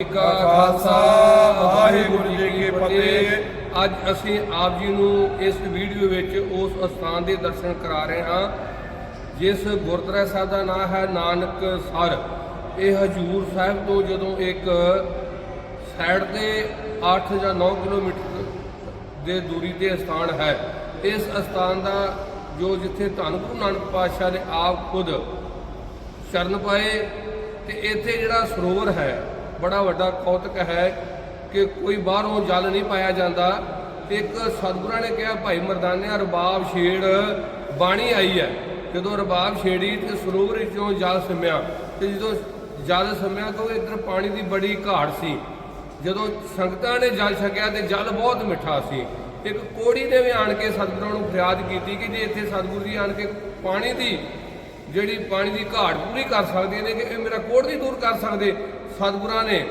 ਕਾ ਖਾਲਸਾ, ਵਾਹਿਗੁਰੂ ਜੀ ਕੀ ਫਤਿਹ। ਅੱਜ ਅਸੀਂ ਆਪ ਜੀ ਨੂੰ ਇਸ ਵੀਡੀਓ ਵਿੱਚ ਉਸ ਅਸਥਾਨ ਦੇ ਦਰਸ਼ਨ ਕਰਾ ਰਹੇ ਹਾਂ, ਜਿਸ ਗੁਰਦੁਆਰਾ ਸਾਹਿਬ ਦਾ ਨਾਮ ਹੈ ਨਾਨਕ ਸਰ। ਇਹ ਹਜੂਰ ਸਾਹਿਬ ਤੋਂ ਜਦੋਂ ਇੱਕ ਸਾਈਡ ਤੇ 8 ਜਾਂ 9 ਕਿਲੋਮੀਟਰ ਦੇ ਦੂਰੀ ਤੇ ਸਥਾਨ ਹੈ, ਇਸ ਸਥਾਨ ਦਾ ਜੋ ਜਿੱਥੇ ਧੰਨ ਗੁਰੂ ਨਾਨਕ ਪਾਤਸ਼ਾਹ ਨੇ ਆਪ ਖੁਦ ਚਰਨ ਪਾਏ, ਤੇ ਇੱਥੇ ਜਿਹੜਾ ਸਰੋਵਰ ਹੈ ਬੜਾ ਵੱਡਾ ਕੌਤਕ ਹੈ ਕਿ ਕੋਈ ਬਾਹਰੋਂ ਜਲ ਨਹੀਂ ਪਾਇਆ ਜਾਂਦਾ। ਇੱਕ ਸਤਿਗੁਰਾਂ ਨੇ ਕਿਹਾ, ਭਾਈ ਮਰਦਾਨਿਆ, ਰਬਾਬ ਛੇੜ ਬਾਣੀ ਆਈ ਹੈ। ਜਦੋਂ ਰਬਾਬ ਛੇੜੀ ਤੇ ਸਰੋਵਰ ਵਿੱਚੋਂ ਜਲ ਸਿੰਮਿਆ। ਤੇ ਜਦੋਂ ਜਲ ਸਮਿਆ ਤਾਂ ਇੱਧਰ ਪਾਣੀ ਦੀ ਬੜੀ ਘਾਟ ਸੀ। ਜਦੋਂ ਸੰਗਤਾਂ ਨੇ ਜਲ ਛਕਿਆ ਤੇ ਜਲ ਬਹੁਤ ਮਿੱਠਾ ਸੀ। ਇੱਕ ਕੋੜੀ ਨੇ ਵੀ ਆਣ ਕੇ ਸਤਿਗੁਰਾਂ ਨੂੰ ਫਰਿਆਦ ਕੀਤੀ ਕਿ ਜੇ ਇੱਥੇ ਸਤਿਗੁਰੂ ਜੀ ਆਣ ਕੇ ਪਾਣੀ ਦੀ ਜਿਹੜੀ ਪਾਣੀ ਦੀ ਘਾਟ ਪੂਰੀ ਕਰ ਸਕਦੇ ਨੇ, ਕਿ ਇਹ ਮੇਰਾ ਕੋੜ ਨਹੀਂ ਦੂਰ ਕਰ ਸਕਦੇ ਸਤਿਗੁਰਾਂ ਨੇ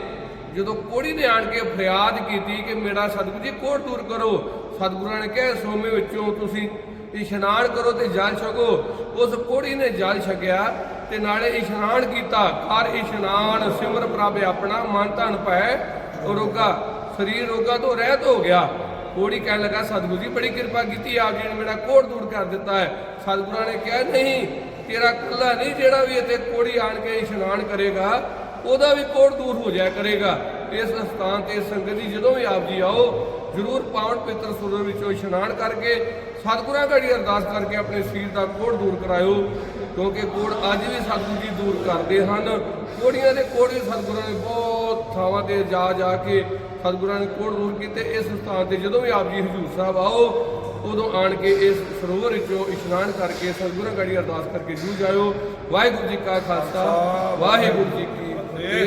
ਜਦੋਂ ਕੋੜੀ ਨੇ ਆਣ ਕੇ ਫਰਿਆਦ ਕੀਤੀ ਕਿ ਮੇਰਾ ਸਤਿਗੁਰੂ ਜੀ ਕੋੜ ਦੂਰ ਕਰੋ। ਸਤਿਗੁਰਾਂ ਨੇ ਕਿਹਾ, ਸੋਮੇ ਵਿੱਚੋਂ ਤੁਸੀਂ ਇਸ਼ਨਾਨ ਕਰੋ ਤੇ ਜਲ ਛਕੋ। ਉਸ ਕੋੜੀ ਨੇ ਜਲ ਛਕਿਆ ਤੇ ਨਾਲੇ ਇਸ਼ਨਾਨ ਕੀਤਾ। ਕਰ ਇਸ਼ਨਾਨ, ਸਿਮਰ ਪ੍ਰਭ ਆਪਣਾ, ਮਨ ਧਨ ਪੈ ਰੋਗਾ, ਸਰੀਰ ਰੋਗਾ ਤੋਂ ਰਹਿਤ ਹੋ ਗਿਆ। ਕੋੜੀ ਕਹਿਣ ਲੱਗਾ, ਸਤਿਗੁਰੂ ਜੀ, ਬੜੀ ਕਿਰਪਾ ਕੀਤੀ, ਆਪ ਜੀ ਨੇ ਮੇਰਾ ਕੋੜ ਦੂਰ ਕਰ ਦਿੱਤਾ ਹੈ। ਸਤਿਗੁਰਾਂ ਨੇ ਕਿਹਾ, ਨਹੀਂ, ਤੇਰਾ ਕੱਲਾ ਨਹੀਂ, ਜਿਹੜਾ ਵੀ ਇੱਥੇ ਕੋੜੀ ਆਣ ਕੇ ਇਸ਼ਨਾਨ ਕਰੇਗਾ ਉਹਦਾ ਵੀ ਕੋੜ ਦੂਰ ਹੋ ਜਾਇਆ ਕਰੇਗਾ। ਇਸ ਸਥਾਨ ਤੇ ਸੰਗਤ ਜੀ ਜਦੋਂ ਵੀ ਆਪ ਜੀ ਆਓ ਜ਼ਰੂਰ ਪਾਵਨ ਪਵਿੱਤਰ ਸਰੋਵਰ ਵਿੱਚੋਂ ਇਸ਼ਨਾਨ ਕਰਕੇ ਸਤਿਗੁਰਾਂ ਘੜੀ ਅਰਦਾਸ ਕਰਕੇ ਆਪਣੇ ਸਰੀਰ ਦਾ ਕੋੜ ਦੂਰ ਕਰਾਇਓ ਕਿਉਂਕਿ ਕੋੜ ਅੱਜ ਵੀ ਸਤਿਗੁਰੂ ਜੀ ਦੂਰ ਕਰਦੇ ਹਨ। ਕੋੜੀਆਂ ਦੇ ਕੋੜ ਵੀ ਸਤਿਗੁਰਾਂ ਨੇ ਬਹੁਤ ਥਾਵਾਂ ਤੇ ਜਾ ਜਾ ਕੇ ਸਤਿਗੁਰਾਂ ਨੇ ਕੋੜ ਦੂਰ ਕੀਤੇ। ਇਸ ਸਥਾਨ ਤੇ ਜਦੋਂ ਵੀ ਆਪ ਜੀ ਹਜੂਰ ਸਾਹਿਬ ਆਓ ਉਦੋਂ ਆਣ ਕੇ ਇਸ ਸਰੋਵਰ ਵਿੱਚੋਂ ਇਸ਼ਨਾਨ ਕਰਕੇ ਸਤਿਗੁਰਾਂ ਘੜੀ ਅਰਦਾਸ ਕਰਕੇ ਜੂ ਜਾਇਓ। ਵਾਹਿਗੁਰੂ ਜੀ ਕਾ ਖਾਲਸਾ ਵਾਹਿਗੁਰੂ ਜੀ ਕੀ ਫਤਿਹ